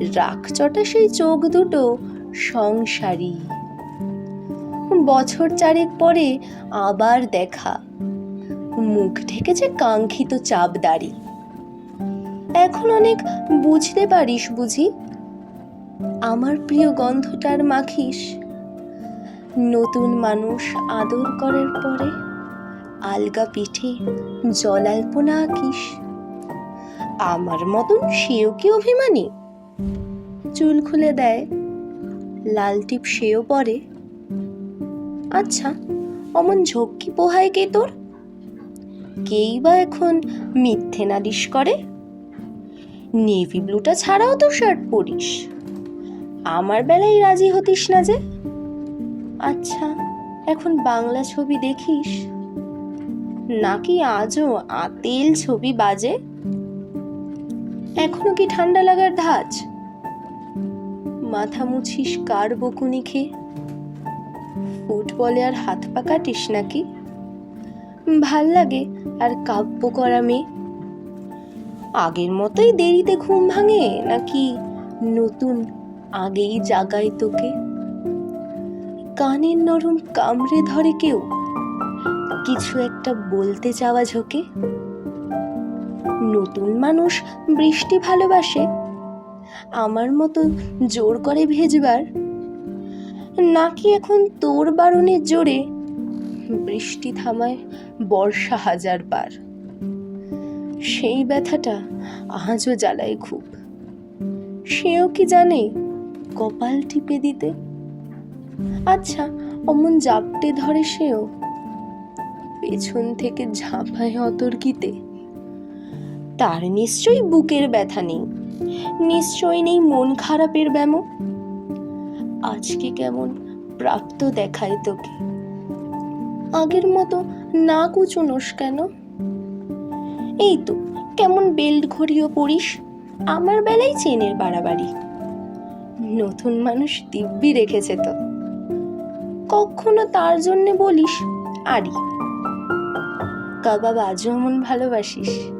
রাগচটা সেই চোখ দুটো সংসারী। বছর চারেক পরে আবার দেখা। মুখ ঢেকেছে কাঙ্ক্ষিত চাপ দাড়ি। এখন অনেক বুঝতে পারিস বুঝি? আমার প্রিয় গন্ধটার মাখিস। নতুন মানুষ আদর করার পরে আলগা পিঠে জলাল্পনা আঁকিস। আমার মতন সেও কি অভিমানী? চুল খুলে দেয়, লাল টিপ সেও পরে। আচ্ছা অমন ঝক্কি পোহায় কে তোর? কেই বা এখন মিথ্যে নালিশ করে? নেভি ব্লুটা ছাড়াও তো শার্ট পরিস। আমার বেলায় রাজি হতিস না যে? আচ্ছা এখন বাংলা ছবি দেখিস? নাকি আজও আতেল ছবি বাজে? এখনও কি ঠান্ডা লাগার ধাঁচ? মাথা মুছিস কার বকুনি খেয়ে? ফুটবলে আর হাত পা কাটিস নাকি? ভালো লাগে আর কাব্য করা মেয়ে। আগের মতোই দেরিতে ঘুম ভাঙে নাকি নতুন আগেই জাগায় তোকে? কানের নরম কামড়ে ধরে কেউ? কিছু একটা বলতে চাওয়া ঝোঁকে? নতুন মানুষ বৃষ্টি ভালোবাসে আমার মতো জোর করে ভেজবার? নাকি এখন তোর বারণের জোরে বৃষ্টি থামায় বর্ষা হাজার বার? সেই ব্যথাটা আজও জ্বালায় খুব। সেও কি জানে কপাল টিপে দিতে? আচ্ছা অমন জাপটে ধরে সেও? পেছন থেকে ঝাঁপায় অতর্কিতে? তার নিশ্চয়ই বুকের ব্যথা নেই। নিশ্চয়ই নেই মন খারাপের ব্যামো। আজকে কেমন প্রাপ্ত দেখায় তোকে। আগের মতো না কুচুনোস কেন? এই তো, কেমন বেল্ট ঘড়িও পড়িস আমার বেলায় চেনের বাড়াবাড়ি। নতুন মানুষ দিব্যি রেখেছে তো। কখনো তার জন্যে বলিস, আরি। কাবাব আজও এমন ভালোবাসিস।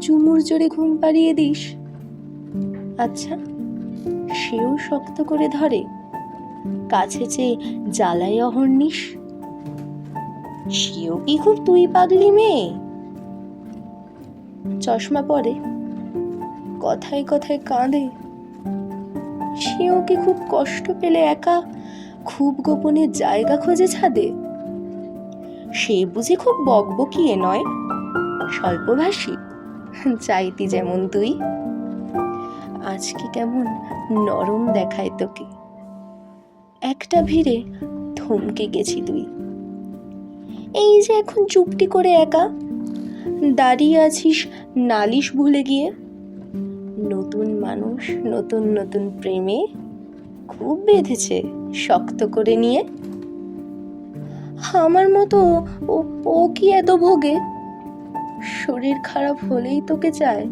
চুমুর জোরে ঘুম পাড়িয়ে দিস। আচ্ছা সেও শক্ত করে ধরে, কাছে চেয়ে জ্বালাই অহর্নিস সেও কি খুব তুই পাগলি মেয়ে? চশমা পরে, কথায় কথায় কাঁদে। সেও কি খুব কষ্ট পেলে একা, খুব গোপনে জায়গা খোঁজে ছাদে? সে বুঝি খুব বকবকিয়ে নয়, স্বল্পভাষী। চাইতি যেমন তুই। আজকে কেমন নরম দেখায় তোকে? একটা ভিড়ে থমকে গেছি তুই। এই যে এখন চুপটি করে একা, দাঁড়িয়ে আছিস নালিশ ভুলে গিয়ে? নতুন মানুষ, নতুন নতুন প্রেমে খুব বেঁধেছে শক্ত করে নিয়ে। আমার মতো ও কি এত ভোগে? শরীর খারাপ হলেই তোকে চায়।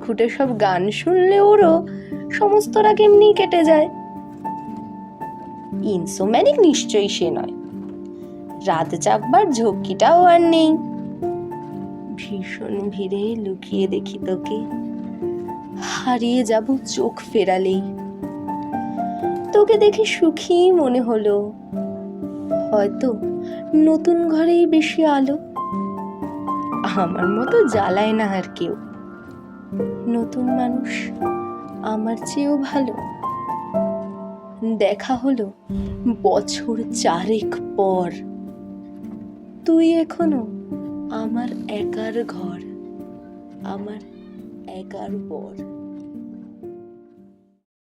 খুঁটে সব গান শুনলে ওরও সমস্ত রাগ এমনি কেটে যায়। ইনসোম্যানিক নিশ্চয়ই সে নয়। রাত জাগবার ঝক্কিটাও আর নেই। ভীষণ ভিড়ে লুকিয়ে দেখি তোকে। হারিয়ে যাব চোখ ফেরালেই। তোকে দেখে সুখী মনে হলো। হয়তো নতুন ঘরেই বেশি আলো। আমার মতো জ্বালায় না আর কেউ। নতুন মানুষ আমার চেয়েও ভালো। দেখা হলো বছর চারেক পর। তুই এখনও আমার একার ঘর, আমার একার বর।